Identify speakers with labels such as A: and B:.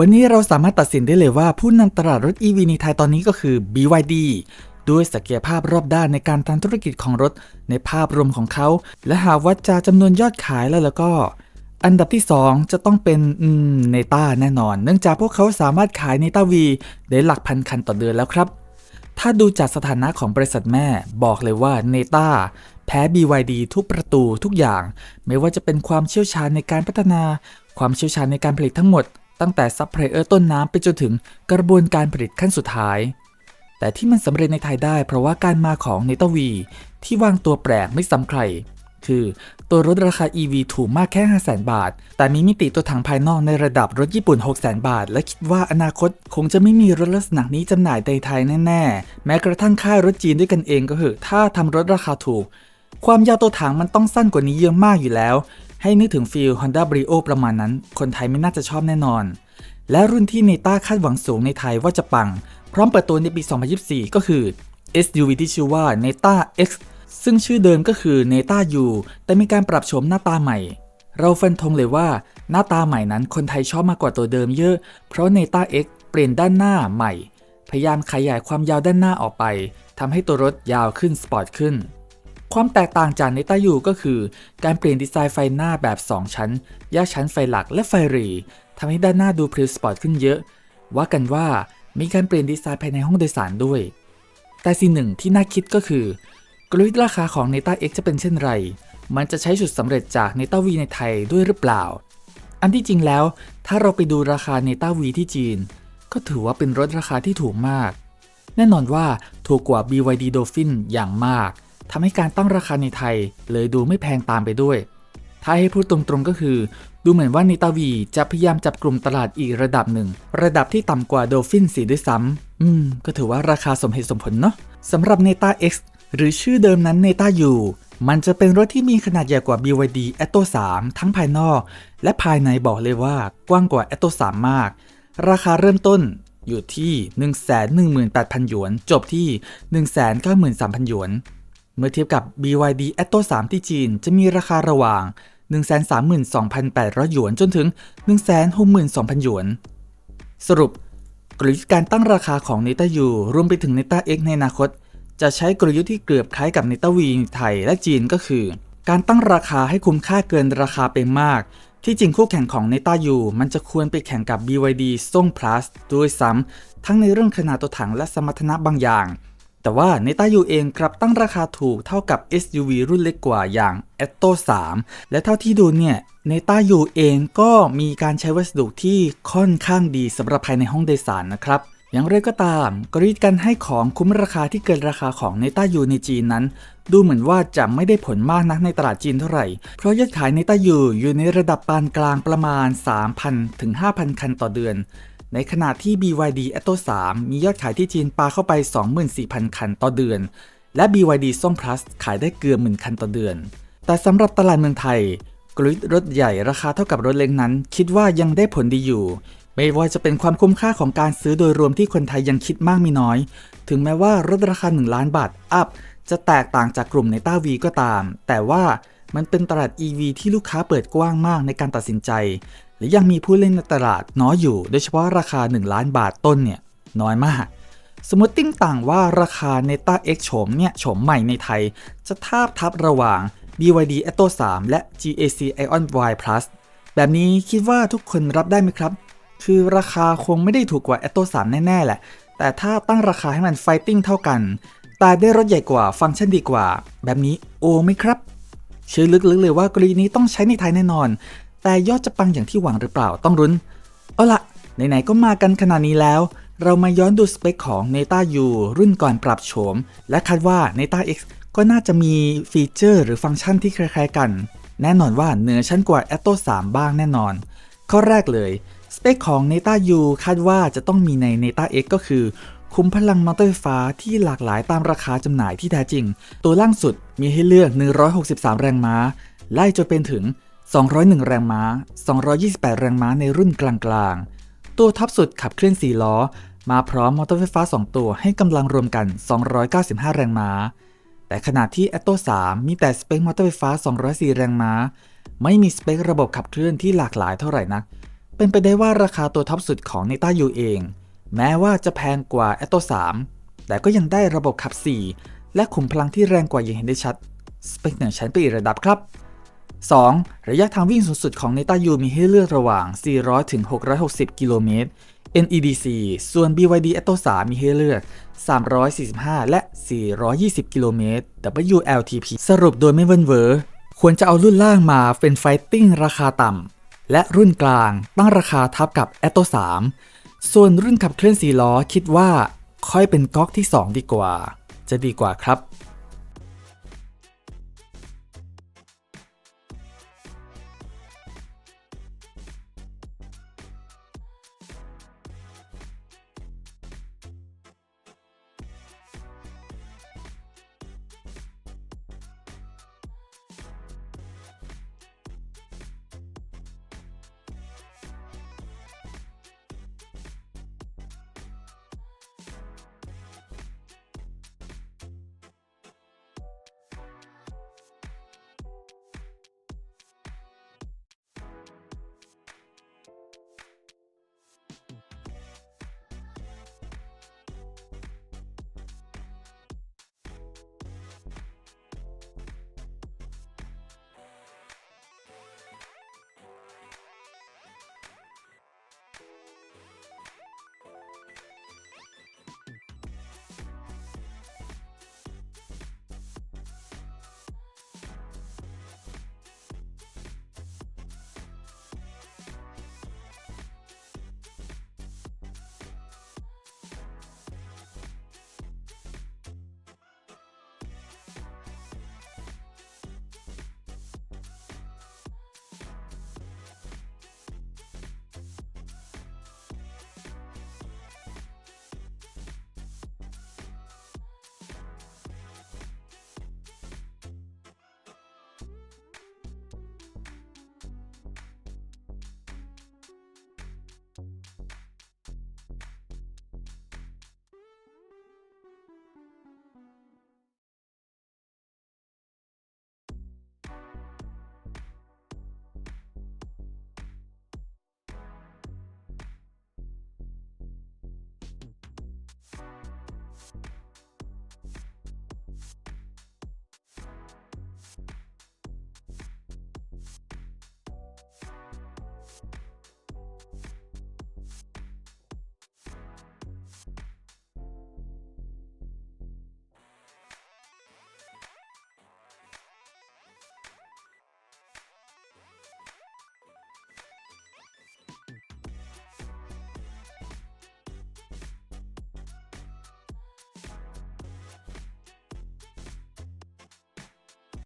A: วันนี้เราสามารถตัดสินได้เลยว่าผู้นำตลาดรถ EV ในไทยตอนนี้ก็คือ BYD ด้วยศักยภาพรอบด้านในการทำธุรกิจของรถในภาพรวมของเขา และหากวัดจาจำนวนยอดขายแล้วแล้วก็ อันดับที่ 2 จะต้องเป็นเนต้าแน่นอน เนื่องจากพวกเขาสามารถขายเนต้าวีได้หลักพันคันต่อเดือนแล้วครับ ถ้าดูจากสถานะของบริษัทแม่บอกเลยว่าเนต้าแพ้ BYD ทุกประตูทุกอย่าง ไม่ว่าจะเป็นความเชี่ยวชาญในการพัฒนา ความเชี่ยวชาญในการผลิตทั้งหมด ตั้งแต่ซัพพลายเออร์ต้นน้ำไปจนถึงกระบวนการผลิตขั้นสุดท้าย แต่ที่มันสำเร็จในไทยได้เพราะว่าการมาของเนตาวี ที่วางตัวแปลกไม่ซ้ำใคร คือตัวรถราคา EV ถูกมากแค่ 500,000บาท แต่มีมิติตัวถังภายนอกในระดับรถญี่ปุ่น 600,000บาท และคิดว่าอนาคตคงจะไม่มีรถลักษณะนี้จำหน่ายในไทยแน่ๆ แม้กระทั่งค่ายรถจีนด้วยกันเองก็คือะถ้าทำรถราคาถูก ความยาวตัวถังมันต้องสั้นกว่านี้เยอะมากอยู่แล้ว ให้นึกถึงฟิล Honda Brio ประมาณนั้น คนไทยไม่น่าจะชอบแน่นอน และรุ่นที่เนต้าคาดหวังสูงในไทยว่าจะปัง พร้อมเปิดตัวในปี 2024 ก็คือ SUV ที่ชื่อว่า Neta X ซึ่งชื่อเดิมก็คือ Neta U แต่มีการปรับโฉมหน้าตาใหม่ เราฟันธงเลยว่าหน้าตาใหม่นั้นคนไทยชอบมากกว่าตัวเดิมเยอะ เพราะ Neta X เปลี่ยนด้านหน้าใหม่ พยายามขยายความยาวด้านหน้าออกไปทำให้ตัวรถยาวขึ้นสปอร์ตขึ้น ความแตกต่างจาก Neta U ก็คือ การเปลี่ยนดีไซน์ไฟหน้าแบบ 2 ชั้น แยกชั้นไฟหลักและไฟหรีทำให้ด้านหน้าดูพริ้วสปอร์ตขึ้นเยอะ ว่ากันว่ามีการเปลี่ยนดีไซน์ภายในห้องโดยสารด้วย แต่สิ่งหนึ่งที่น่าคิดก็คือกลยุทธ์ราคาของ Neta X จะเป็นเช่นไร มันจะใช้จุดสำเร็จจาก Neta V ในไทยด้วยหรือเปล่า อันที่จริงแล้ว ถ้าเราไปดูราคา Neta V ที่จีน ก็ถือว่าเป็นรถราคาที่ถูกมาก แน่นอนว่าถูกกว่า BYD Dolphin อย่างมาก ทำให้การตั้งราคาในไทย เลยดูไม่แพงตามไปด้วย ถ้าให้พูดตรงๆก็คือ ดูเหมือนว่า Neta V จะพยายามจับกลุ่มตลาดอีกระดับหนึ่ง ระดับที่ต่ำกว่า Dolphin 4ด้วยซ้ำอืม ก็ถือว่าราคาสมเหตุสมผลเนาะสำหรับ Neta X หรือชื่อเดิมนั้น Neta U มันจะเป็นรถที่มีขนาดใหญ่กว่า BYD Atto 3 ทั้งภายนอก และภายในบอกเลยว่ากว้างกว่า Atto 3 มาก ราคาเริ่มต้นอยู่ที่ 118,000 หยวน จบที่ 193,000 หยวน เมื่อเทียบกับ BYD Atto 3 ที่จีน จะมีราคาระหว่าง 132,800 หยวนจนถึง 162,000 หยวน สรุป กลยุทธ์การตั้งราคาของ Neta U รวมไปถึง Neta X ในอนาคต จะใช้กลยุทธ์ที่เกือบคล้ายกับ Neta V ไทยและจีนก็คือ การตั้งราคาให้คุ้มค่าเกินราคาไปมาก ที่จริงคู่แข่งของ Neta U มันจะควรไปแข่งกับ BYD ส่ง Plus ด้วยซ้ำทั้งในเรื่องขนาดตัวถังและสมรรถนะบางอย่าง แต่ว่า Neta U เองกลับตั้งราคาถูกเท่ากับ SUV รุ่นเล็กกว่าอย่าง Atto 3 และเท่าที่ดูเนี่ย Neta U เองก็มีการใช้วัสดุที่ค่อนข้างดีสำหรับภายในห้องโดยสารนะครับอย่างไรก็ตามกลยุทธ์การให้ของคุ้มราคาที่เกินราคาของ Neta U ในจีนนั้น ดูเหมือนว่าจะไม่ได้ผลมากนักในตลาดจีนเท่าไหร่ เพราะยอดขาย Neta U อยู่ในระดับปานกลางประมาณ 3,000 ถึง 5,000 คันต่อเดือน ในขณะที่ BYD Atto 3 มียอดขายที่จีนปาเข้าไป 24,000 คันต่อเดือน และ BYD ส้ม Plus ขายได้เกือบหมื่นคันต่อเดือน แต่สำหรับตลาดเมืองไทย กลยุทธ์รถใหญ่ราคาเท่ากับรถเล็กนั้น คิดว่ายังได้ผลดีอยู่ ไม่ว่าจะเป็นความคุ้มค่าของการซื้อโดยรวมที่คนไทยยังคิดมากมีน้อย ถึงแม้ว่ารถราคา 1 ล้านบาทอัพจะแตกต่างจากกลุ่มในต้าวีก็ตาม แต่ว่ามันเป็นตลาด EV ที่ลูกค้าเปิดกว้างมากในการตัดสินใจ และยังมีผู้เล่นในตลาดน้อยอยู่ โดยเฉพาะราคา 1 ล้านบาทต้นเนี่ยน้อยมาก สมมติติ้งต่างว่าราคา Neta X โฉมเนี่ยโฉมใหม่ในไทย จะทาบทับระหว่าง BYD Atto 3 และ GAC Ion Y Plus แบบนี้คิดว่าทุกคนรับได้ไหมครับ คือราคาคงไม่ได้ถูกกว่า Atto 3 แน่ ๆ แหละ แต่ถ้าตั้งราคาให้มันไฟติ้งเท่ากัน แต่ได้รถใหญ่กว่าฟังก์ชันดีกว่า แบบนี้โอไหมครับเชื่อลึกๆเลยว่ากรณีนี้ต้องใช้ในไทยแน่นอน แต่ยอดจะปังอย่างที่หวังหรือเปล่าต้องรุ้น เอาละไหนๆก็มากันขนาดนี้แล้ว เรามาย้อนดูสเปคของ Neta U รุ่นก่อนปรับโฉม และคาดว่า Neta X ก็น่าจะมีฟีเจอร์หรือฟังก์ชันที่คล้ายๆกัน แน่นอนว่าเหนือชั้นกว่า Atto 3 บ้างแน่นอน ข้อแรกเลย สเปคของ Neta U คาดว่าจะต้องมีใน Neta X ก็คือ คุ้มพลังมอเตอร์ไฟฟ้าที่หลากหลายตามราคาจำหน่ายที่แท้จริง ตัวล่างสุดมีให้เลือก 163 แรงม้า ไล่จนเป็นถึง 201 แรงม้า 228 แรงม้าในรุ่นกลางๆ ตัวท็อปสุดขับเคลื่อน 4 ล้อ มาพร้อมมอเตอร์ไฟฟ้า 2 ตัวให้กำลังรวมกัน 295 แรงม้า แต่ขณะที่ Atto 3 มีแต่สเปคมอเตอร์ไฟฟ้า 204 แรงม้า ไม่มีสเปคระบบขับเคลื่อนที่หลากหลายเท่าไหร่นัก เป็นไปได้ว่าราคาตัวท็อปสุดของ n e t a U เอง แม้ว่าจะแพงกว่า a t o 3 แต่ก็ยังได้ระบบขับ 4 และขุมพลังที่แรงกว่าอย่างเห็นได้ชัด สเปคเหนือชั้นไปอีกระดับครับ 2. ระยะทางวิ่งสูงสุดของ n e t a U มีให้เลือกระหว่าง 400 ถึง 660 กิโลเมตร NEDC ส่วน BYD Atto 3มีให้เลือก 345 และ 420 กิโลเมตร WLTP สรุปโดยไม่เวินเวอร์ควรจะเอารุ่นล่างมาเป็นไฟติ้งราคาต่ำ และรุ่นกลางตั้งราคาทับกับ Atto 3 ส่วนรุ่นขับเคลื่อน4ล้อคิดว่าค่อยเป็นก๊อกที่ 2 ดีกว่า จะดีกว่าครับ